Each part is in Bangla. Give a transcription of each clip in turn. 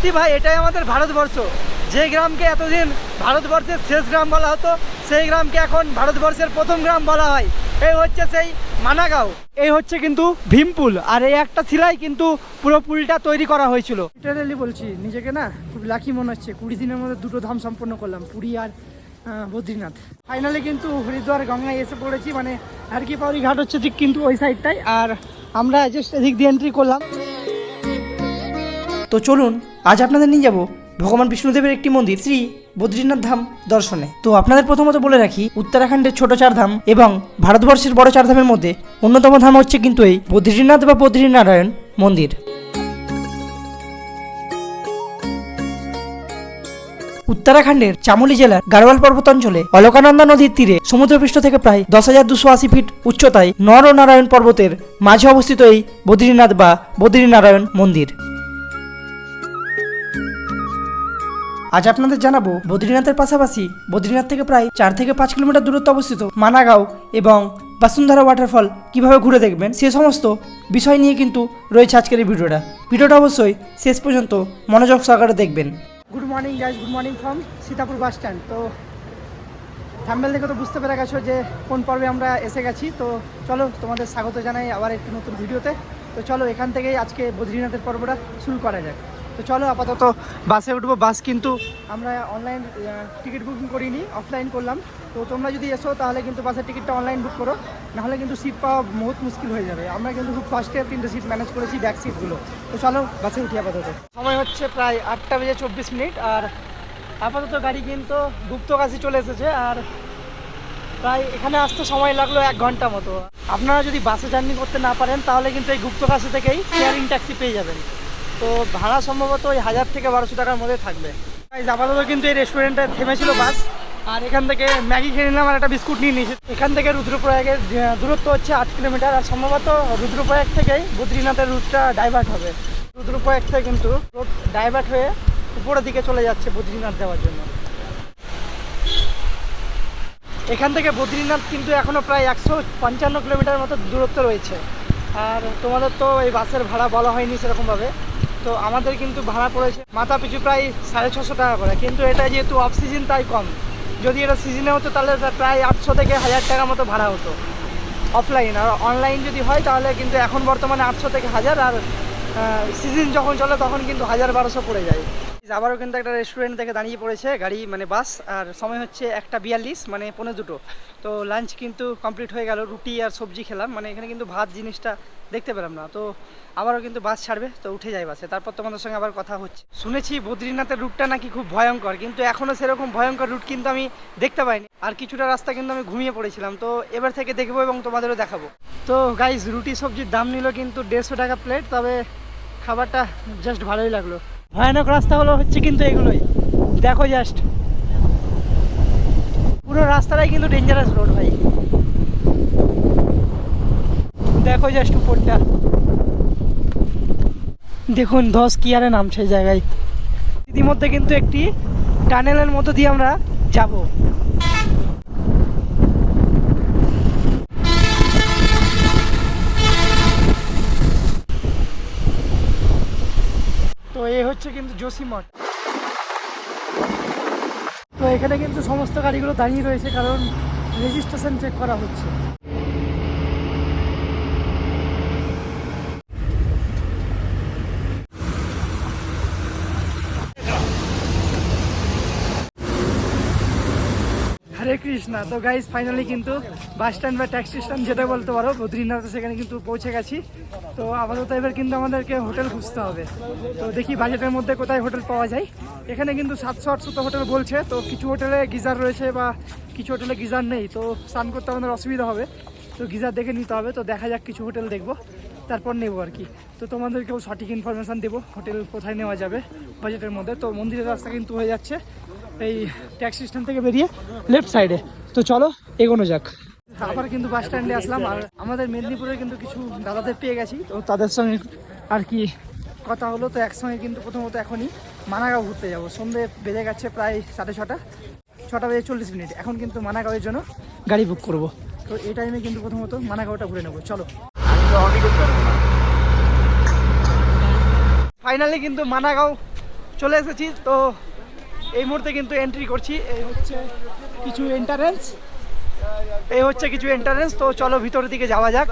সত্যি ভাই, এটাই আমাদের ভারতবর্ষ। যে গ্রামকে এতদিন ভারতবর্ষের শেষ গ্রাম বলা হতো, সেই গ্রামকে এখন ভারতবর্ষের প্রথম গ্রাম বলা হয়। এই হচ্ছে সেই মানাগাঁও। এই হচ্ছে কিন্তু ভীমপুল, আর এই একটা শিলাই কিন্তু পুরো পুলটা তৈরি করা হয়েছিল। লিটারেলি বলছি, নিজেকে না খুব লাকি মনে হচ্ছে। কুড়ি দিনের মধ্যে দুটো ধাম সম্পন্ন করলাম, পুরী আর বদ্রীনাথ। ফাইনালি কিন্তু হরিদ্বার গঙ্গায় এসে পড়েছি মানে আর কি পাউরি ঘাট হচ্ছে ঠিক কিন্তু ওই সাইডটাই আর আমরা জাস্ট এদিক দিয়ে এন্ট্রি করলাম। তো চলুন, আজ আপনাদের নিয়ে যাব ভগবান বিষ্ণুদেবের একটি মন্দির শ্রী বদ্রীনাথ ধাম দর্শনে। তো আপনাদের প্রথমত বলে রাখি, উত্তরাখণ্ডের ছোট চার ধাম এবং ভারতবর্ষের বড় চার ধামের মধ্যে অন্যতম ধাম হচ্ছে কিন্তু এই বদ্রীনাথ বা বদ্রীনারায়ণ মন্দির। উত্তরাখণ্ডের চামোলি জেলার গাড়োয়াল পর্বতাঞ্চলে অলকানন্দা নদীর তীরে সমুদ্রপৃষ্ঠ থেকে প্রায় দশ হাজার দুশো আশি ফিট উচ্চতায় নর ও নারায়ণ পর্বতের মাঝে অবস্থিত এই বদ্রীনাথ বা বদ্রীনারায়ণ মন্দির। আজ আপনাদের জানাব বদ্রীনাথের পাশাপাশি বদ্রীনাথ থেকে প্রায় চার থেকে পাঁচ কিলোমিটার দূরত্ব অবস্থিত মানাগাঁও এবং বাসুন্ধরা ওয়াটারফল কীভাবে ঘুরে দেখবেন সে সমস্ত বিষয় নিয়ে কিন্তু রয়েছে আজকের এই ভিডিওটা। ভিডিওটা অবশ্যই শেষ পর্যন্ত মনোযোগ সহকারে দেখবেন। Good morning guys good morning from Sitapur bus stand তো থাম্বেল দেখে তো বুঝতে পেরে গেছো যে কোন পর্বে আমরা এসে গেছি। তো চলো তোমাদের স্বাগত জানাই আবার একটি নতুন ভিডিওতে। তো চলো এখান থেকেই আজকে বদ্রীনাথের পর্বটা শুরু করা যাক। তো চলো আপাতত বাসে উঠবো, বাস কিন্তু আমরা অনলাইন টিকিট বুকিং করিনি অফলাইন করলাম। তো তোমরা যদি এসো, তাহলে কিন্তু বাসের টিকিটটা অনলাইন বুক করো। নাহলে কিন্তু সিট পাওয়া বহুত মুশকিল হয়ে যাবে। আমরা কিন্তু খুব ফার্স্টে তিনটে সিট ম্যানেজ করেছি ব্যাক সিটগুলো তো চলো বাসে উঠি আপাতত। সময় হচ্ছে প্রায় আটটা বেজে চব্বিশ মিনিট, আর আপাতত গাড়ি কিন্তু গুপ্তকাশি চলে এসেছে, আর প্রায় এখানে আসতে সময় লাগল এক ঘণ্টা মতো। আপনারা যদি বাসে জার্নি করতে না পারেন, তাহলে কিন্তু এই গুপ্তকাশি থেকেই শেয়ারিং ট্যাক্সি পেয়ে যাবেন। তো ভাড়া সম্ভবত ওই হাজার থেকে বারোশো টাকার মধ্যে থাকবে। আপাতত কিন্তু এই রেস্টুরেন্টে থেমেছিল বাস। আর এখান থেকে ম্যাগি খেয়ে নিলাম আর একটা বিস্কুট নিয়ে নিয়েছি। এখান থেকে রুদ্রপ্রয়াগের দূরত্ব হচ্ছে আট কিলোমিটার আর সম্ভবত রুদ্রপ্রয়াগ থেকেই বদ্রীনাথের রুটটা ডাইভার্ট হবে। রুদ্রপ্রয়াগ থেকে কিন্তু রোড ডাইভার্ট হয়ে উপরের দিকে চলে যাচ্ছে বদ্রীনাথ যাওয়ার জন্য। এখান থেকে বদ্রীনাথ কিন্তু এখনও প্রায় একশো পঞ্চান্ন কিলোমিটার মতো দূরত্ব রয়েছে। আর তোমাদের তো এই বাসের ভাড়া বলা হয়নি সেরকমভাবে। তো আমাদের কিন্তু ভাড়া পড়েছে মাথা পিছু প্রায় সাড়ে ছশো টাকা করে। কিন্তু এটা যেহেতু অফ সিজন তাই কম। যদি এটা সিজনে হতো, তাহলে প্রায় আটশো থেকে হাজার টাকা মতো ভাড়া হতো। অফলাইন আর অনলাইন যদি হয়, তাহলে কিন্তু এখন বর্তমানে আটশো থেকে হাজার। আর সিজন যখন চলে, তখন কিন্তু হাজার বারোশো পড়ে যায়। আবারও কিন্তু একটা রেস্টুরেন্ট থেকে দাঁড়িয়ে পড়েছে, গাড়ি মানে বাস আর সময় হচ্ছে একটা বিয়াল্লিশ মানে পনেরো দুটো। তো লাঞ্চ কিন্তু কমপ্লিট হয়ে গেল, রুটি আর সবজি খেলাম মানে এখানে কিন্তু ভাত জিনিসটা দেখতে পেলাম না। তো আবারও কিন্তু বাস ছাড়বে, তো উঠে যাই বাসে তারপর তোমাদের সঙ্গে আবার কথা হচ্ছে। শুনেছি বদ্রীনাথের রুটটা নাকি খুব ভয়ঙ্কর, কিন্তু এখনও সেরকম ভয়ঙ্কর রুট কিন্তু আমি দেখতে পাইনি। আর কিছুটা রাস্তা কিন্তু আমি ঘুমিয়ে পড়েছিলাম, তো এবার থেকে দেখব এবং তোমাদেরও দেখাবো। তো গাইজ রুটি সবজির দাম নিল কিন্তু দেড়শো টাকা প্লেট তবে খাবারটা জাস্ট ভালোই লাগল। ভয়ানক রাস্তা হলো হচ্ছে কিন্তু এগুলোই। দেখো জাস্ট পুরো রাস্তাটাই কিন্তু ডেঞ্জারাস রোড ভাই। দেখো জাস্ট উপরটা। দেখুন, ধস কি আরে নামছে জায়গায়। ইতিমধ্যে কিন্তু একটি টানেলের মতো দিয়ে আমরা যাব তো এই হচ্ছে কিন্তু জসিমঠ তো এখানে কিন্তু সমস্ত গাড়িগুলো দাঁড়িয়ে রয়েছে, কারণ রেজিস্ট্রেশন চেক করা হচ্ছে। হরে কৃষ্ণা। তো গাইজ ফাইনালি কিন্তু বাস স্ট্যান্ড বা ট্যাক্সি স্ট্যান্ড যেটা বলতে পারো, বদ্রীনাথ সেখানে কিন্তু পৌঁছে গেছি। তো আপাতত এবার কিন্তু আমাদেরকে হোটেল খুঁজতে হবে। তো দেখি বাজেটের মধ্যে কোথায় হোটেল পাওয়া যায়। এখানে কিন্তু সাতশো আটশো তো হোটেল বলছে, তো কিছু হোটেলে গিজার রয়েছে বা কিছু হোটেলে গিজার নেই, তো স্নান করতে আমাদের অসুবিধা হবে। তো গিজার দেখে নিতে হবে, তো দেখা যাক কিছু হোটেল দেখব। তারপর নেব আর কি। তো তোমাদেরকেও সঠিক ইনফরমেশান দেবো হোটেল কোথায় নেওয়া যাবে বাজেটের মধ্যে। তো মন্দিরের রাস্তা কিন্তু হয়ে যাচ্ছে। এই ট্যাক্সি স্ট্যান্ড থেকে বেরিয়ে লেফট সাইডে তো চলো, এগোনো যাক। আবার কিন্তু বাস স্ট্যান্ডে আসলাম, আর আমাদের মেদিনীপুরে কিন্তু কিছু দাদাদের পেয়ে গেছি। তো তাদের সঙ্গে আর কি কথা হলো, তো একসঙ্গে কিন্তু প্রথমত এখনই মানাগাঁও ঘুরতে যাব। সন্ধে বেজে গেছে প্রায় সাড়ে ছটা। ছটা বেজে চল্লিশ মিনিট। এখন কিন্তু মানাগাঁওয়ের জন্য গাড়ি বুক করব। তো এই টাইমে কিন্তু প্রথমত মানাগাঁওটা ঘুরে নেব। চলো। ফাইনালি কিন্তু মানাগাঁও চলে এসেছি। তো এই মুহূর্তে কিন্তু এন্ট্রি করছি। এই হচ্ছে কিছু এন্টারেন্স এই হচ্ছে কিছু এন্টারেন্স তো চলো ভিতরের দিকে যাওয়া যাক।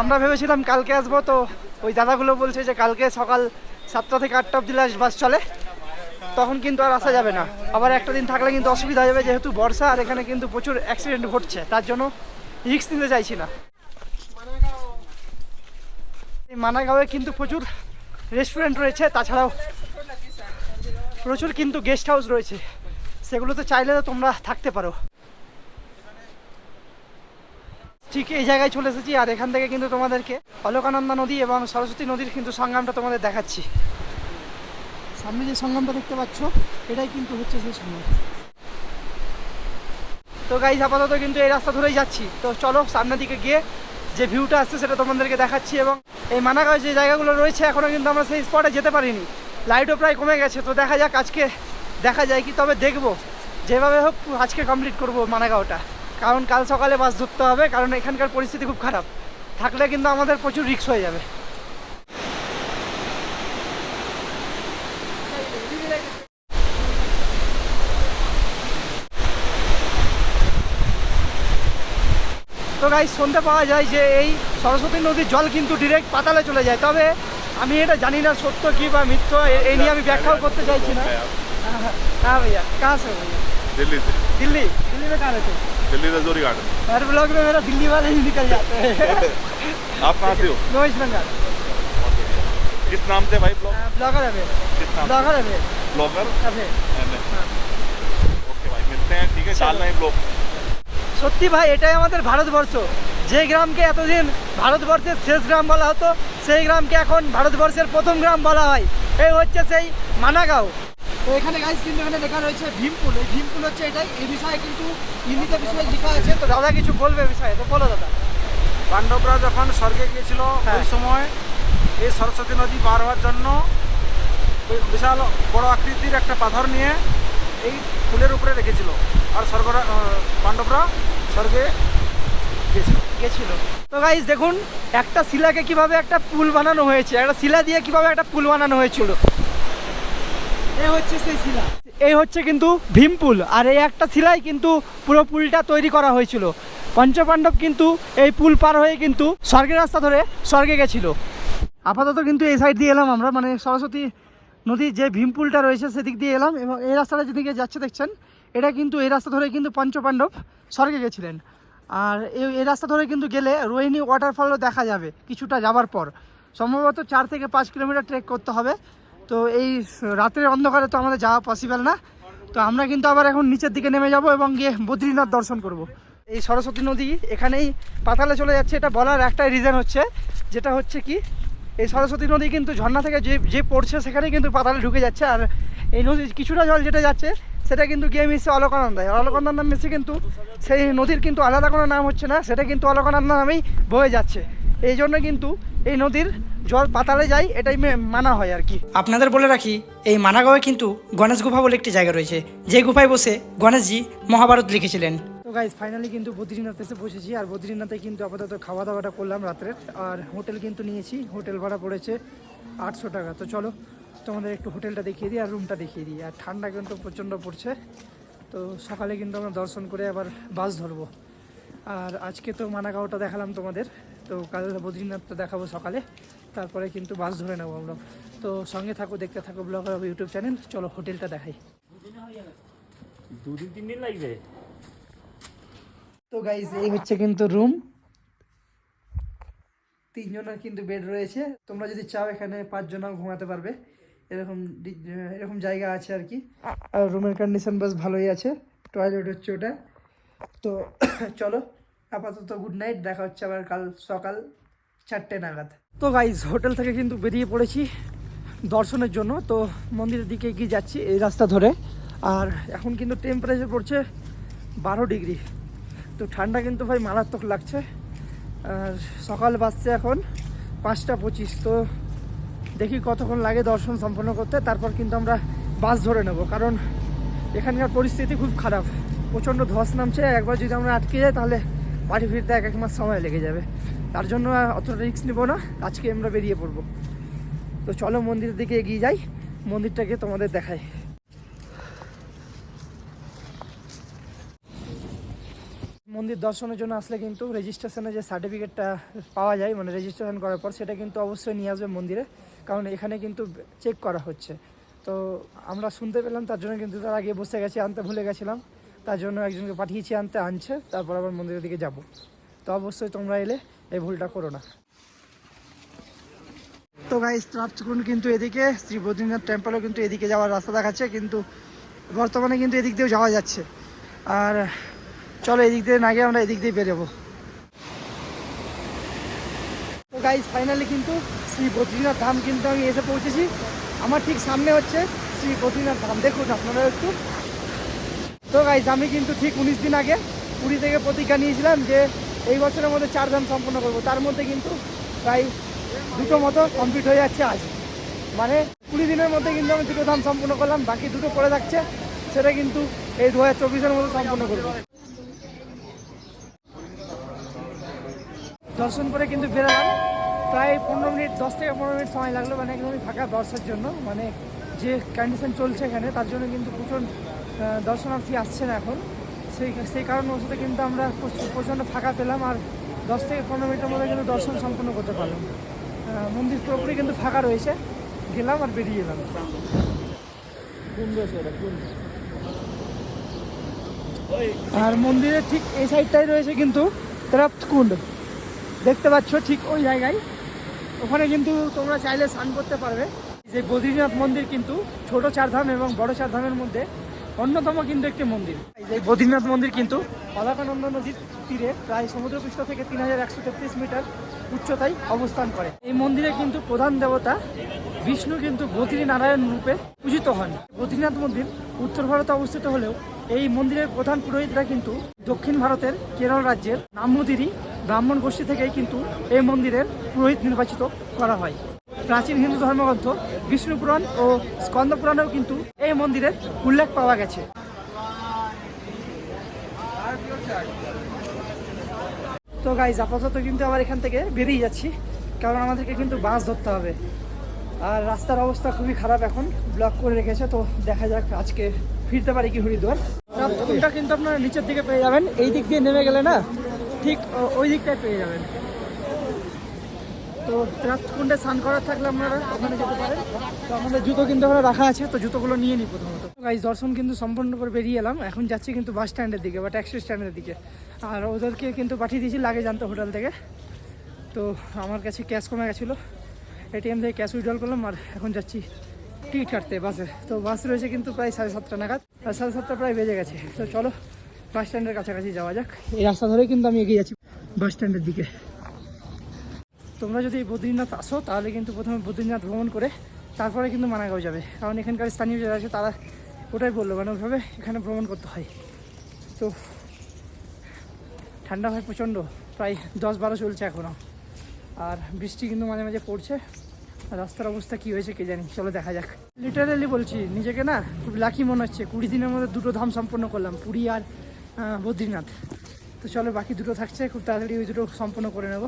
আমরা ভেবেছিলাম কালকে আসব, তো ওই দাদাগুলো বলছে যে কালকে সকাল সাতটা থেকে আটটা অব্দি লাস্ট বাস চলে। তখন কিন্তু আর আসা যাবে না। আবার একটা দিন থাকলে কিন্তু অসুবিধা হয়ে যাবে, যেহেতু বর্ষা, আর এখানে কিন্তু প্রচুর অ্যাক্সিডেন্ট ঘটছে। তার জন্য রিস্ক নিতে চাইছি না। এই মানাগাঁওয়ে কিন্তু প্রচুর রেস্টুরেন্ট রয়েছে, তাছাড়াও প্রচুর কিন্তু গেস্ট হাউস রয়েছে। সেগুলোতে চাইলে তো তোমরা থাকতে পারো। ঠিক এই জায়গায় চলে এসেছি, আর এখান থেকে কিন্তু তোমাদেরকে অলকানন্দা নদী এবং সরস্বতী নদীর কিন্তু সঙ্গমটা তোমাদের দেখাচ্ছি। সামনে যে সঙ্গমটা দেখতে পাচ্ছ, এটাই কিন্তু হচ্ছে সেই সঙ্গম তো গাইজ আপাতত কিন্তু এই রাস্তা ধরেই যাচ্ছি। তো চলো সামনের দিকে গিয়ে যে ভিউটা আসছে সেটা তোমাদেরকে দেখাচ্ছি এবং এই মানাগাঁও যে জায়গাগুলো রয়েছে এখনও কিন্তু আমরা সেই স্পটে যেতে পারিনি। লাইটও প্রায় কমে গেছে, তো দেখা যাক আজকে, দেখা যায় কি, তবে দেখব। যেভাবে হোক, আজকে কমপ্লিট করব মানাগাঁওটা। কারণ কাল সকালে বাস ধরতে হবে, কারণ এখানকার পরিস্থিতি খুব খারাপ। থাকলে কিন্তু আমাদের প্রচুর রিস্ক হয়ে যাবে। তো গাই শুনতে পাওয়া যায় যে এই সরস্বতী নদীর জল কিন্তু ডিরেক্ট পাতালে চলে যায়। তবে আমি এটা জানি না সত্য কি বা মিথ্য এ- এই নিয়ে আমি ব্যাখ্যাও করতে চাইছি না হ্যাঁ भैया कहाँ से हो भैया दिल्ली से दिल्ली दिल्ली में कहाँ रहते हो दिल्ली रजौरी गार्डन हर ब्लॉग में मेरा दिल्ली वाले ही निकल जाते हैं आप कहाँ से हो मैं वेस्ट बंगाल किस नाम से भाई ब्लॉग ब्लॉगर है मैं किस नाम ब्लॉगर है मैं ब्लॉगर अबे ओके भाई मिलते हैं ठीक है चलो। डालना है ब्लॉग সত্যি ভাই এটাই আমাদের ভারতবর্ষ যে গ্রামকে এতদিন ভারতবর্ষের শেষ গ্রাম বলা হতো সেই গ্রামকে এখন ভারতবর্ষের প্রথম গ্রাম বলা হয়। এই হচ্ছে সেই মানাগাঁও। তো এখানে গাইস কিন্তু এখানে লেখা রয়েছে ভীমপুল। এই ভীমপুল হচ্ছে এটাই এই বিষয়ে কিন্তু হিন্দিতে বিষয়ে লেখা আছে। তো দাদা কিছু বলবে বিষয়ে? তো বলো দাদা। পাণ্ডবরা যখন স্বর্গে গিয়েছিল হ্যাঁ। ওই সময় এই সরস্বতী নদী পার হওয়ার জন্য ওই বিশাল বড় আকৃতির একটা পাথর নিয়ে এই ফুলের উপরে রেখেছিল। আর স্বর্গরা পাণ্ডবরা স্বর্গে গেছিল। তো গাইস দেখুন, একটা শিলাকে কীভাবে একটা পুল বানানো হয়েছে, একটা শিলা দিয়ে কীভাবে একটা পুল বানানো হয়েছিল। এই হচ্ছে সেই শিলা। এই হচ্ছে কিন্তু ভীমপুল আর এই একটা শিলাই কিন্তু পুরো পুলটা তৈরি করা হয়েছিল। পঞ্চপাণ্ডব কিন্তু এই পুল পার হয়ে কিন্তু স্বর্গের রাস্তা ধরে স্বর্গে গেছিল। আপাতত কিন্তু এই সাইড দিয়ে এলাম আমরা মানে সরস্বতী নদীর যে ভীমপুলটা রয়েছে সেদিক দিয়ে এলাম, এবং এই রাস্তাটা যেদিকে যাচ্ছে দেখছেন, এটা কিন্তু এই রাস্তা ধরে কিন্তু পঞ্চপাণ্ডব স্বর্গে গেছিলেন। আর এই রাস্তা ধরে কিন্তু গেলে রোহিণী ওয়াটারফলও দেখা যাবে কিছুটা যাবার পর। সম্ভবত চার থেকে পাঁচ কিলোমিটার ট্রেক করতে হবে। তো এই রাতের অন্ধকারে তো আমাদের যাওয়া পসিবল না। তো আমরা কিন্তু আবার এখন নিচের দিকে নেমে যাব এবং গিয়ে বদ্রীনাথ দর্শন করব। এই সরস্বতী নদী এখানেই পাতালে চলে যাচ্ছে। এটা বলার একটাই রিজন হচ্ছে, যেটা হচ্ছে কি, এই সরস্বতী নদী কিন্তু ঝর্ণা থেকে যে যে পড়ছে সেখানেই কিন্তু পাতালে ঢুকে যাচ্ছে। আর এই নদীর কিছুটা জল যেটা যাচ্ছে সেটা কিন্তু গিয়ে মিশছে অলকানন্দায় আর অলকানন্দা মিশে কিন্তু সেই নদীর কিন্তু আলাদা কোনো নাম হচ্ছে না সেটা কিন্তু অলকানন্দা নামেই বয়ে যাচ্ছে। এই জন্য কিন্তু এই নদীর জল পাতালে যায় এটাই মে- মানা হয় আর কি। আপনাদের বলে রাখি এই মানাগাঁওয়ে কিন্তু গণেশ গুফা বলে একটি জায়গা রয়েছে। যে গুফায় বসে গণেশজি মহাভারত লিখেছিলেন। তো গাইজ ফাইনালি কিন্তু বদ্রীনাথ এসে বসেছি আর বদ্রীনাথে কিন্তু আপাতত খাওয়া দাওয়াটা করলাম রাত্রের আর হোটেল কিন্তু নিয়েছি হোটেল ভাড়া পড়েছে আটশো টাকা। তো চলো তোমাদের একটু হোটেলটা দেখিয়ে দিই আর রুমটা দেখিয়ে দিই। আর ঠান্ডা কিন্তু প্রচণ্ড পড়ছে। তো সকালে কিন্তু আমরা দর্শন করে আবার বাস ধরবো। আর আজকে তো মানাগাঁওটা দেখালাম তোমাদের। তো কাল বদ্রীনাথটা দেখাবো সকালে। তারপরে কিন্তু বাস ধরে নেব আমরা। তো সঙ্গে থাকো দেখতে থাকো ব্লগ ইউটিউব চ্যানেল। চলো হোটেলটা দেখাই। দুদিন তিন দিন লাগবে? তো গাইজ এই হচ্ছে কিন্তু রুম তিনজনের কিন্তু বেড রয়েছে। তোমরা যদি চাও এখানে পাঁচজনও ঘুমাতে পারবে। এরকম এরকম জায়গা আছে আর কি। আর রুমের কন্ডিশন বেশ ভালোই আছে। টয়লেট হচ্ছে ওটা। তো চলো, আপাতত গুড নাইট দেখা হচ্ছে আবার কাল সকাল চারটে নাগাদ। তো গাইজ হোটেল থেকে কিন্তু বেরিয়ে পড়েছি দর্শনের জন্য। তো মন্দিরের দিকে এগিয়ে যাচ্ছি এই রাস্তা ধরে। আর এখন কিন্তু টেম্পারেচার পড়ছে বারো ডিগ্রি। তো ঠান্ডা কিন্তু ভাই মারাত্মক লাগছে। আর সকাল বাজছে এখন পাঁচটা পঁচিশ। তো দেখি কতক্ষণ লাগে দর্শন সম্পন্ন করতে, তারপর কিন্তু আমরা বাস ধরে নেব। কারণ এখানকার পরিস্থিতি খুব খারাপ। প্রচণ্ড ধস নামছে, একবার যদি আমরা আটকে যাই তাহলে বাড়ি ফিরতে এক এক মাস সময় লেগে যাবে। তার জন্য অতটা রিস্ক নেব না, আজকে আমরা বেরিয়ে পড়ব। তো চলো মন্দিরের দিকে এগিয়ে যাই, মন্দিরটাকে তোমাদের দেখাই। মন্দির দর্শনের জন্য আসলে কিন্তু রেজিস্ট্রেশনে যে সার্টিফিকেটটা পাওয়া যায় মানে রেজিস্ট্রেশন করার পর সেটা কিন্তু অবশ্যই নিয়ে আসবে মন্দিরে। কারণ এখানে কিন্তু চেক করা হচ্ছে। তো আমরা শুনতে পেলাম, তার জন্য কিন্তু তার আগে বসে গেছি, আনতে ভুলে গেছিলাম। তার জন্য একজনকে পাঠিয়েছি, আনতে আনছে, তারপর আবার মন্দিরের দিকে যাব। তো অবশ্যই তোমরা এলে এই ভুলটা করো না। তো গাইস ত্রাপচকুন্ড কিন্তু এদিকে, শ্রী বদ্রীনাথ টেম্পলও কিন্তু এদিকে যাওয়ার রাস্তা দেখাচ্ছে, কিন্তু বর্তমানে কিন্তু এদিক দিয়েও যাওয়া যাচ্ছে। আর চলো এদিক দিয়ে, না গিয়ে আমরা এদিক দিয়ে বেরোবো। তো গাইস ফাইনালি কিন্তু শ্রী বদ্রীনাথ ধাম কিন্তু আমি এসে পৌঁছেছি। আমার ঠিক সামনে হচ্ছে শ্রী বদ্রীনাথ ধাম দেখুন আপনারা একটু। তো গাইজ আমি কিন্তু ঠিক উনিশ দিন আগে পুরী থেকে প্রতিজ্ঞা নিয়েছিলাম যে এই বছরের মধ্যে চার ধাম সম্পন্ন করব। তার মধ্যে কিন্তু প্রায় দুটো মতো কমপ্লিট হয়ে যাচ্ছে আজ। মানে কুড়ি দিনের মধ্যে কিন্তু আমি দুটো ধাম সম্পূর্ণ করলাম। বাকি দুটো পড়ে থাকছে, সেটা কিন্তু এই দু হাজার চব্বিশের মধ্যে সম্পূর্ণ করব। দর্শন করে কিন্তু বেরোলাম। প্রায় পনেরো মিনিট, দশ থেকে পনেরো মিনিট সময় লাগল মানে একদমই ফাঁকা দর্শের জন্য। মানে যে কন্ডিশন চলছে এখানে, তার জন্য কিন্তু প্রচুর দর্শনার্থী আসছে না এখন। সেই সেই কারণবশত কিন্তু আমরা প্রচণ্ড ফাঁকা পেলাম আর দশ থেকে পনেরো মিনিটের মধ্যে কিন্তু দর্শন সম্পূর্ণ করতে পারলাম। মন্দির পুরোপুরি কিন্তু ফাঁকা রয়েছে। গেলাম আর বেরিয়ে এলাম। আর মন্দিরের ঠিক এই সাইডটাই রয়েছে কিন্তু কুণ্ড দেখতে পাচ্ছ ঠিক ওই জায়গায়। ওখানে কিন্তু তোমরা চাইলে স্নান করতে পারবে। যে বদ্রীনাথ মন্দির কিন্তু ছোট চারধাম এবং বড় চারধামের মধ্যে অন্যতম কিন্তু একটি মন্দির। এই যে বদ্রীনাথ মন্দির কিন্তু অলকানন্দ নদীর তীরে প্রায় সমুদ্রপৃষ্ঠ থেকে তিন হাজার একশো তেত্রিশ মিটার উচ্চতায় অবস্থান করে। এই মন্দিরে কিন্তু প্রধান দেবতা বিষ্ণু কিন্তু বদ্রী নারায়ণ রূপে পূজিত হন। বদ্রীনাথ মন্দির উত্তর ভারতে অবস্থিত হলেও এই মন্দিরের প্রধান পুরোহিতরা কিন্তু দক্ষিণ ভারতের কেরল রাজ্যের নাম্মদিরি ব্রাহ্মণ গোষ্ঠী থেকেই কিন্তু এই মন্দিরের পুরোহিত নির্বাচিত করা হয়। প্রাচীন হিন্দু ধর্মগ্রন্থ বিষ্ণু পুরাণ ও স্কন্দ পুরাণেও কিন্তু এই মন্দিরের উল্লেখ পাওয়া গেছে। তো গাইজ আপাতত কিন্তু আবার এখান থেকে বেরিয়ে যাচ্ছি, কারণ আমাদেরকে কিন্তু বাস ধরতে হবে। আর রাস্তার অবস্থা খুবই খারাপ এখন ব্লক করে রেখেছে, তো দেখা যাক আজকে ফিরতে পারি কি হরিদ্বার। কিন্তু আপনারা নিচের দিকে পেয়ে যাবেন, এই দিক দিয়ে নেমে গেলে না ঠিক ওই দিকটায় পেয়ে যাবেন। তো রাতকুণ্ডে স্নান করার থাকলে আপনারা ওখানে যেতে পারেন। তো আমাদের জুতো কিন্তু ওখানে রাখা আছে, তো জুতোগুলো নিয়ে নিই প্রথমত। গাইজ দর্শন কিন্তু সম্পূর্ণ করে বেরিয়ে এলাম। এখন যাচ্ছি কিন্তু বাস স্ট্যান্ডের দিকে বা ট্যাক্সি স্ট্যান্ডের দিকে। আর ওদেরকে কিন্তু পাঠিয়ে দিয়েছি লাগে জানতো হোটেল থেকে। তো আমার কাছে ক্যাশ কমে গেছিল। এটিএম থেকে ক্যাশ উইড্রল করলাম আর এখন যাচ্ছি টিকিট কাটতে বাসে তো বাস রয়েছে কিন্তু প্রায় সাড়ে সাতটা নাগাদ, আর সাড়ে সাতটা প্রায় বেজে গেছে। তো চলো বাস স্ট্যান্ডের কাছাকাছি যাওয়া যাক। এই রাস্তা ধরেই কিন্তু আমি এগিয়ে যাচ্ছি বাস স্ট্যান্ডের দিকে। তোমরা যদি বদ্রীনাথ আসো তাহলে কিন্তু প্রথমে বদ্রীনাথ ভ্রমণ করে তারপরে কিন্তু মানাগাঁও যাবে। কারণ এখানকার স্থানীয় যারা আছে তারা ওটাই বলল মানে ওইভাবে এখানে ভ্রমণ করতে হয়। তো ঠান্ডা হয় প্রচণ্ড প্রায় দশ বারো চলছে এখনও আর বৃষ্টি কিন্তু মাঝে মাঝে পড়ছে। আর রাস্তার অবস্থা কী হয়েছে কে জানি চলো দেখা যাক। লিটারালি বলছি নিজেকে না খুব লাকি মনে হচ্ছে। কুড়ি দিনের মধ্যে দুটো ধাম সম্পন্ন করলাম পুরী আর বদ্রীনাথ। তো চলো, বাকি দুটো থাকছে, খুব তাড়াতাড়ি ওই দুটো সম্পন্ন করে নেব।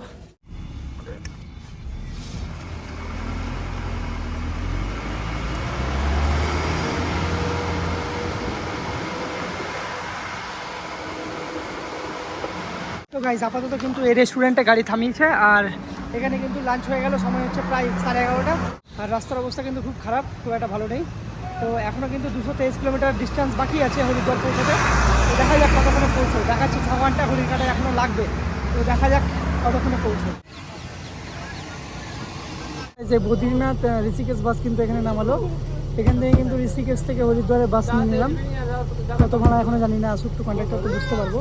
তো গাইজ আপাতত কিন্তু এই রেস্টুরেন্টে গাড়ি থামিয়েছে, আর এখানে কিন্তু লাঞ্চ হয়ে গেল, সময় হচ্ছে প্রায় সাড়ে এগারোটা। আর রাস্তার অবস্থা কিন্তু খুব খারাপ, খুব একটা ভালো নেই। তো এখনও কিন্তু দুশো তেইশ কিলোমিটার ডিস্টেন্স বাকি আছে হরিদ্বার পৌঁছতে। তো দেখা যাক কতক্ষণে পৌঁছো দেখাচ্ছে ছ ঘণ্টা হরিকাটা এখনও লাগবে। তো দেখা যাক কতক্ষণে পৌঁছো যে বদ্রীনাথ ঋষিকেশ বাস কিন্তু এখানে নামালো। এখান থেকে কিন্তু ঋষিকেশ থেকে হরিদ্বারের বাস নিয়ে নিলাম। কত ভাড়া এখনও জানি না, আসুক একটু কন্ট্যাক্টর তো বুঝতে পারব।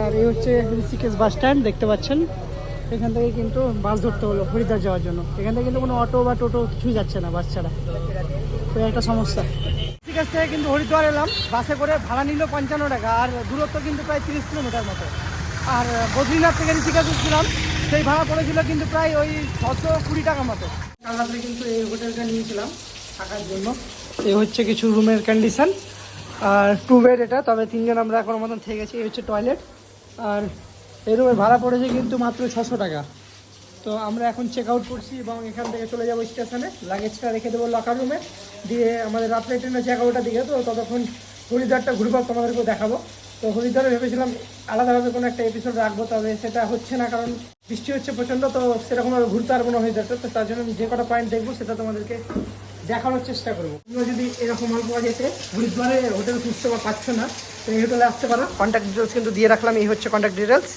আর এই হচ্ছে ঋষিকেশ বাস স্ট্যান্ড দেখতে পাচ্ছেন? এখান থেকে কিন্তু বাস ধরতে হলো হরিদ্বার যাওয়ার জন্য। এখান থেকে কিন্তু কোনো অটো বা টোটো কিছুই যাচ্ছে না বাস ছাড়া। একটা সমস্যা। ঋষিকেশ থেকে কিন্তু হরিদ্বার এলাম। বাসে করে ভাড়া নিল পঞ্চান্ন টাকা, আর দূরত্ব কিন্তু প্রায় তিরিশ কিলোমিটার মতো। আর বদ্রীনাথ থেকে ঋষিকেশ ছিলাম সেই ভাড়া পড়েছিল কিন্তু প্রায় ওই ছশো কুড়ি টাকা মতো। কাল রাত্রে কিন্তু এই হোটেলটা নিয়েছিলাম থাকার জন্য। এই হচ্ছে কিছু রুমের কন্ডিশন আর টু বেড এটা, তবে তিনজন আমরা এখনও মতন থেকে গেছি, এই হচ্ছে টয়লেট আর এই রুমের ভাড়া পড়েছে কিন্তু মাত্র ছশো টাকা। তো আমরা এখন চেক আউট করছি এবং এখান থেকে চলে যাব স্টেশনে লাগেজটা রেখে দেবো লকার রুমে দিয়ে আমাদের রাত্রে ট্রেনের চেক আউটটা দিকে, তো ততক্ষণ হরিদ্বারটা ঘুরবো তোমাদেরকে দেখাবো। তো হরিদ্বারে ভেবেছিলাম আলাদাভাবে কোনো একটা এপিসোড রাখব, তবে সেটা হচ্ছে না, কারণ বৃষ্টি হচ্ছে প্রচণ্ড, তো সেরকমভাবে ঘুরতে পারব না হরিদ্বারটা। তো তার জন্য যে কটা পয়েন্ট দেখব, সেটা তোমাদেরকে দেখানোর চেষ্টা করব। তোমরা যদি এরকম অল্প বাজেতে হরিদ্বারে হোটেল খুঁজতে বা পাচ্ছ না, তো এই হোটেলে আসতে পারো। কন্ট্যাক্ট ডিটেলস কিন্তু দিয়ে রাখলাম, এই হচ্ছে কন্ট্যাক্ট ডিটেলস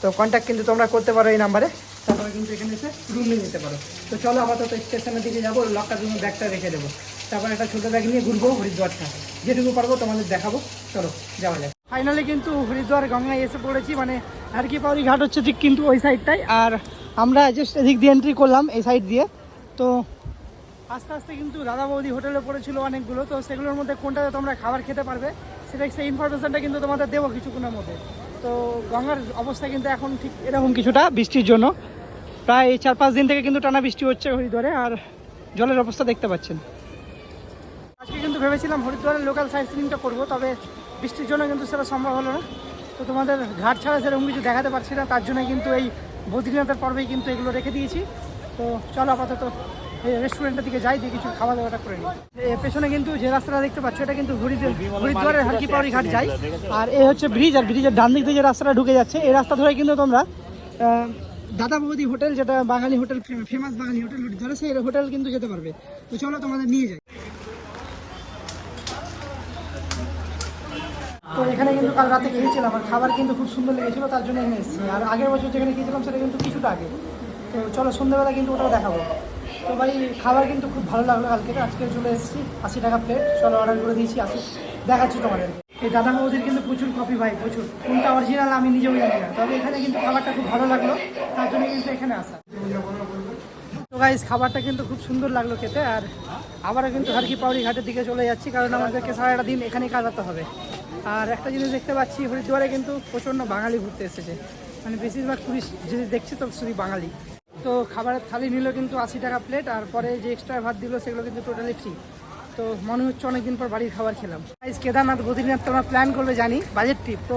তো কন্ট্যাক্ট কিন্তু তোমরা করতে পারো এই নাম্বারে তারপরে কিন্তু এখানে এসে রুম নিয়ে নিতে পারো। তো চলো আপাতত স্টেশনের দিকে যাব লকার রুমে ব্যাগটা রেখে দেবো। তারপর একটা ছোটো ব্যাগ নিয়ে ঘুরবো হরিদ্বারটা। যেটুকু পারব তোমাদের দেখাবো। চলো, যাওয়া যাক। ফাইনালি কিন্তু হরিদ্বার গঙ্গায় এসে পড়েছি মানে আর কি পাউরি ঘাট হচ্ছে ঠিক কিন্তু ওই সাইডটাই আর আমরা জাস্ট এদিক দিয়ে এন্ট্রি করলাম এই সাইড দিয়ে। তো আস্তে আস্তে কিন্তু দাদা বৌদি হোটেলে পড়েছিল অনেকগুলো। তো সেগুলোর মধ্যে কোনটাতে তোমরা খাবার খেতে পারবে সেটা সেই ইনফরমেশানটা কিন্তু তোমাদের দেবো কিছুক্ষণের মধ্যে। তো গঙ্গার অবস্থা কিন্তু এখন ঠিক এরকম কিছুটা বৃষ্টির জন্য। প্রায় চার পাঁচ দিন থেকে কিন্তু টানা বৃষ্টি হচ্ছে হরিদ্বারে আর জলের অবস্থা দেখতে পাচ্ছেন। আজকে কিন্তু ভেবেছিলাম হরিদ্বারের লোকাল সাইট সিনিংটা করব, তবে বৃষ্টির জন্য কিন্তু সেটা সম্ভব হলো না। তো তোমাদের ঘাট ছাড়া সেরকম কিছু দেখাতে পারছি না, তার জন্য কিন্তু এই বদ্রীনাথের পর্বেই কিন্তু এগুলো রেখে দিয়েছি। তো চলো আপাতত এই রেস্টুরেন্টের দিকে যাই, দিয়ে কিছু খাওয়া দাওয়াটা করে নিই। এ পেছনে কিন্তু যে রাস্তাটা দেখতে পাচ্ছ, এটা কিন্তু হরিদ্বার, হরিদ্বারের হারকি পাউরি ঘাট যায় আর এই হচ্ছে ব্রিজ আর ব্রিজের ডান দিক দিয়ে যে রাস্তাটা ঢুকে যাচ্ছে, এই রাস্তা ধরে কিন্তু তোমরা দাদা বৌদি হোটেল যেটা Bangali hotel famous Bangali hotel হরিদ্বারে সেই হোটেল কিন্তু যেতে পারবে। তো চলো তোমাদের নিয়ে যাই। তো এখানে কিন্তু কাল রাতে খেয়েছিলাম, আর খাবার কিন্তু খুব সুন্দর লেগেছিলো, তার জন্য এখানে এসেছি। আর আগের বছর যেখানে খেয়েছিলাম, সেটা কিন্তু কিছুটা আগে। তো চলো সন্ধ্যেবেলা কিন্তু ওটাও দেখাবো। তো ভাই, খাবার কিন্তু খুব ভালো লাগল কালকে। আজকে চলে এসেছি, আশি টাকা প্লেট চলো অর্ডার করে দিয়েছি আসি দেখাচ্ছি তোমাদের এই দাদা বৌদির কিন্তু প্রচুর কপি ভাই, প্রচুর। কোনটা অরিজিনাল আমি নিজেও জানি না। তবে এখানে কিন্তু খাবারটা খুব ভালো লাগল। তার জন্য কিন্তু এখানে আসা। তো গাইজ খাবারটা কিন্তু খুব সুন্দর লাগল খেতে। আর আবারও কিন্তু হারকি পাউরি ঘাটের দিকে চলে যাচ্ছি, কারণ আমাদেরকে সারাটা দিন এখানেই কাটাতে হবে। আর একটা জিনিস দেখতে পাচ্ছি, হরিদ্বারে কিন্তু প্রচণ্ড বাঙালি ঘুরতে এসেছে। মানে বেশিরভাগ টুরিস্ট যদি দেখছি, তো শুধু বাঙালি। তো খাবারের থালি নিল কিন্তু আশি টাকা প্লেট আর পরে যে এক্সট্রা ভাত দিল, সেগুলো কিন্তু টোটালি ফ্রি তো মনে হচ্ছে অনেকদিন পর বাড়ির খাবার খেলাম। গাইজ কেদারনাথ, বদ্রীনাথ তোমরা প্ল্যান করবে জানি বাজেট ট্রিপ তো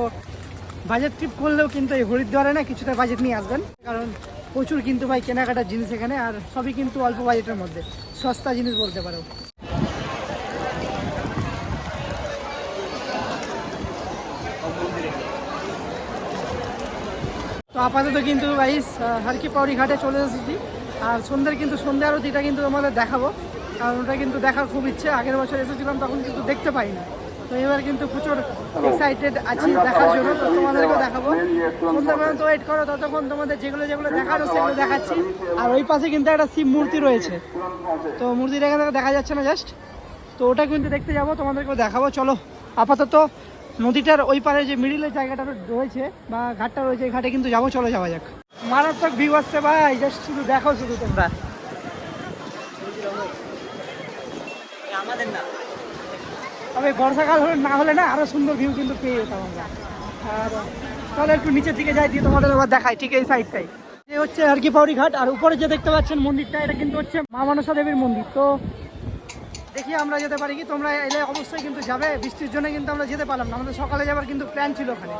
বাজেট ট্রিপ করলেও কিন্তু এই হরিদ্বারে না কিছুটা বাজেট নিয়ে আসবেন। কারণ প্রচুর কিন্তু ভাই কেনাকাটার জিনিস এখানে, আর সবই কিন্তু অল্প বাজেটের মধ্যে, সস্তা জিনিস বলতে পারো। তো আপাতত কিন্তু গাইস হারকি পাউরি ঘাটে চলে এসেছি, আর সন্ধ্যের কিন্তু সন্ধ্যা আরতিটা কিন্তু তোমাদের দেখাবো। কারণ ওটা কিন্তু দেখার খুব ইচ্ছে। আগের বছর এসেছিলাম, তখন কিন্তু দেখতে পাইনি। তো এবার কিন্তু প্রচুর এক্সাইটেড আছি দেখার জন্য। তো তোমাদেরকেও দেখাবো। সন্ধ্যা পর্যন্ত ওয়েট করো, ততক্ষণ তোমাদের যেগুলো যেগুলো দেখানো সেগুলো দেখাচ্ছি। আর ওই পাশে কিন্তু একটা শিব মূর্তি রয়েছে। তো মূর্তিটা এখান থেকে দেখা যাচ্ছে না জাস্ট তো ওটা কিন্তু দেখতে যাব, তোমাদেরকেও দেখাবো। চলো, আপাতত নদীটার ওই পারে যে মিডিলের জায়গাটা রয়েছে বা ঘাটটা রয়েছে, এই ঘাটে কিন্তু যাব। চলো যাওয়া যাক। মারাত্মক ভিউ আসছে ভাই জাস্ট শুধু দেখো শুধু তোমরা। তবে বর্ষাকাল হলে না হলে না আরও সুন্দর ভিউ কিন্তু পেয়ে যেতাম আমরা। আর তাহলে একটু নিচের দিকে যাই, দিয়ে তোমাদের আবার দেখাই, ঠিক এই সাইডটাই এই হচ্ছে আর কি পাউরি ঘাট আর উপরে যে দেখতে পাচ্ছেন মন্দিরটা, এটা কিন্তু হচ্ছে মা মানসা দেবীর মন্দির। তো দেখি আমরা যেতে পারি কি, তোমরা এলে অবশ্যই কিন্তু যাবে, বৃষ্টির জন্য কিন্তু আমরা যেতে পারলাম না। আমাদের সকালে যাবার কিন্তু প্ল্যান ছিল ওখানে।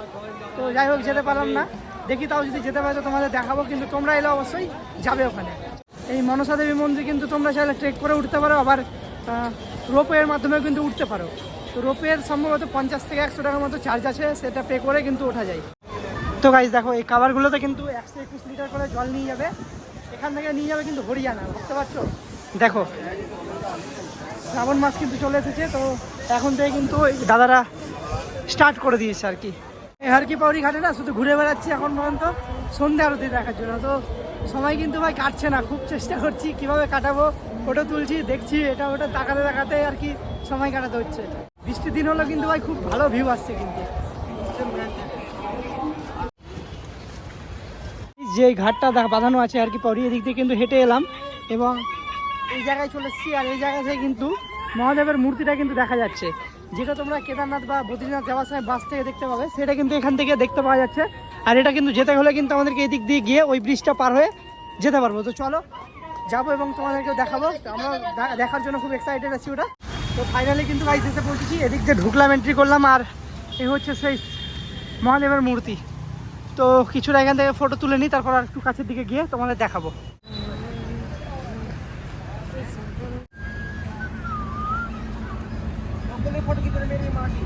তো যাই হোক, যেতে পারলাম না। দেখি তাও যদি যেতে পারি তো তোমাদের দেখাবো, কিন্তু তোমরা এলে অবশ্যই যাবে ওখানে। এই মনসা দেবী মন্দির কিন্তু তোমরা চাইলে ট্রেক করে উঠতে পারো, আবার রোপওয়ের মাধ্যমে কিন্তু উঠতে পারো। তো রোপওয়ের সম্ভবত পঞ্চাশ থেকে একশো টাকার মতো চার্জ আছে, সেটা পে করে কিন্তু ওঠা যায়। তো গাইজ দেখো, এই কাভারগুলোতে কিন্তু একশো একুশ লিটার করে জল নিয়ে যাবে। এখান থেকে নিয়ে যাবে কিন্তু হরিয়ানা, বুঝতে পারছ? দেখো, শ্রাবণ মাস কিন্তু চলে এসেছে, তো এখন থেকে কিন্তু দাদারা স্টার্ট করে দিয়েছে আর কি। হারকি পাউরি ঘাটে না, শুধু ঘুরে বেড়াচ্ছি এখন পর্যন্ত সন্ধ্যা আরতি দেখার জন্য। তো সময় কিন্তু ভাই কাটছে না, খুব চেষ্টা করছি কীভাবে কাটাবো। ফটো তুলছি, দেখছি, এটা ওটা তাকাতে তাকাতে আর কি সময় কাটাতে হচ্ছে। বৃষ্টির দিন হলো কিন্তু ভাই খুব ভালো ভিউ আসছে কিন্তু। যে ঘাটটা বাঁধানো আছে আর কি পরি এদিক দিয়ে কিন্তু হেঁটে এলাম এবং এই জায়গায় চলে এসেছি আর এই জায়গা থেকে কিন্তু মহাদেবের মূর্তিটা কিন্তু দেখা যাচ্ছে। যেটা তোমরা কেদারনাথ বা বদ্রীনাথ যাওয়ার সময় বাস থেকে দেখতে পাবে, সেটা কিন্তু এখান থেকে দেখতে পাওয়া যাচ্ছে। আর এটা কিন্তু যেতে হলে কিন্তু আমাদেরকে এদিক দিয়ে গিয়ে ওই ব্রিজটা পার হয়ে যেতে পারব। তো চলো যাবো এবং তোমাদেরকেও দেখাবো তো আমরা দে- দেখার জন্য খুব এক্সাইটেড আছি ওটা তো ফাইনালি কিন্তু বাইক এসে পৌঁছেছি এদিক দিয়ে ঢুকলাম এন্ট্রি করলাম আর এ হচ্ছে সেই মহাদেবের মূর্তি তো কিছুটা এখান থেকে ফটো তুলে নিই তারপর আর একটু কাছের দিকে গিয়ে তোমাদের দেখাবো फोटो की तरह मेरी माँ की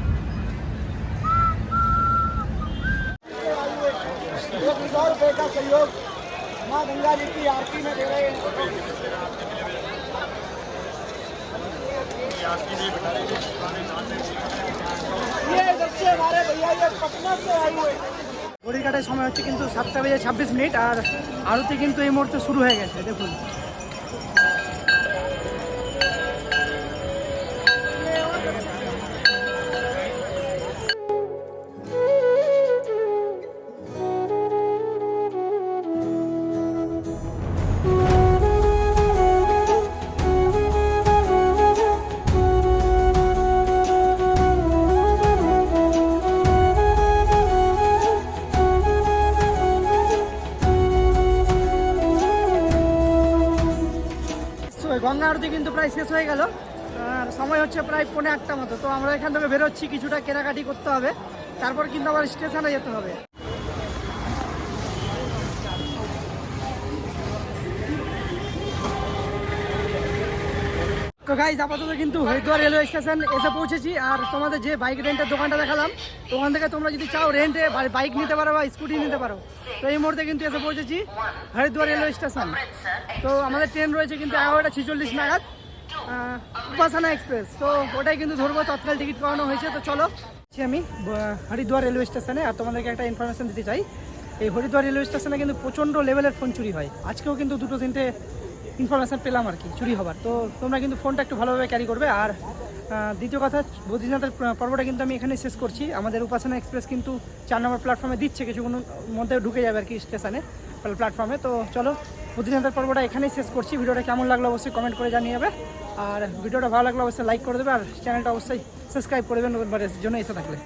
एक सौ रुपये का सहयोग माँ गंगा जी की आरती में दे रहे हैं ये बच्चे हमारे भैया ये पटना से आए हुए ঘড়ির কাটার সময় হচ্ছে কিন্তু সাতটা বেজে ছাব্বিশ মিনিট আর আরতি কিন্তু এই মুহূর্তে শুরু হয়ে গেছে দেখুন প্রায় শেষ হয়ে গেল। আর সময় হচ্ছে প্রায় পৌনে আটটা মতো। তো আমরা এখান থেকে বেরোচ্ছি, কিছুটা কেনাকাটি করতে হবে। তারপর কিন্তু আবার স্টেশনে যেতে হবে। তো গাইজ আপাতত কিন্তু হরিদ্বার রেলওয়ে স্টেশন এসে পৌঁছেছি। আর তোমাদের যে বাইক রেন্টের দোকানটা দেখালাম, ওখান থেকে তোমরা যদি চাও রেন্টে বাইক নিতে পারো বা স্কুটি নিতে পারো, তো এই মুহূর্তে কিন্তু এসে পৌঁছেছি হরিদ্বার রেলওয়ে স্টেশন তো আমাদের ট্রেন রয়েছে কিন্তু এগারোটা ছিচল্লিশ নাগাদ। উপাসনা এক্সপ্রেস। তো ওটাই কিন্তু ধরবো, তৎকাল টিকিট করানো হয়েছে। তো চলো আমি হরিদ্বার রেলওয়ে স্টেশনে। আর তোমাদেরকে একটা ইনফরমেশন দিতে চাই। এই হরিদ্বার রেলওয়ে স্টেশনে কিন্তু প্রচণ্ড লেভেলের ফোন চুরি হয়। আজকেও কিন্তু দুটো তিনটে ইনফরমেশান পেলাম আর কি, চুরি হবার। তো তোমরা কিন্তু ফোনটা একটু ভালোভাবে ক্যারি করবে। আর দ্বিতীয় কথা, বদ্রীনাথের পর্বটা কিন্তু আমি এখানে শেষ করছি। আমাদের উপাসনা এক্সপ্রেস কিন্তু চার নম্বর প্ল্যাটফর্মে দিচ্ছে। কিছুক্ষণ মধ্যে ঢুকে যাবে আর কি স্টেশনে। প্ল্যাটফর্মে তো চলো বদ্রীনাথের পর্বটা এখানেই শেষ করছি। ভিডিওটা কেমন লাগল অবশ্যই কমেন্ট করে জানিয়ে যাবে। আর ভিডিওটা ভালো লাগল অবশ্যই লাইক করে দেবে। আর চ্যানেলটা অবশ্যই সাবস্ক্রাইব করে দেবেন জন্য এসে থাকলে।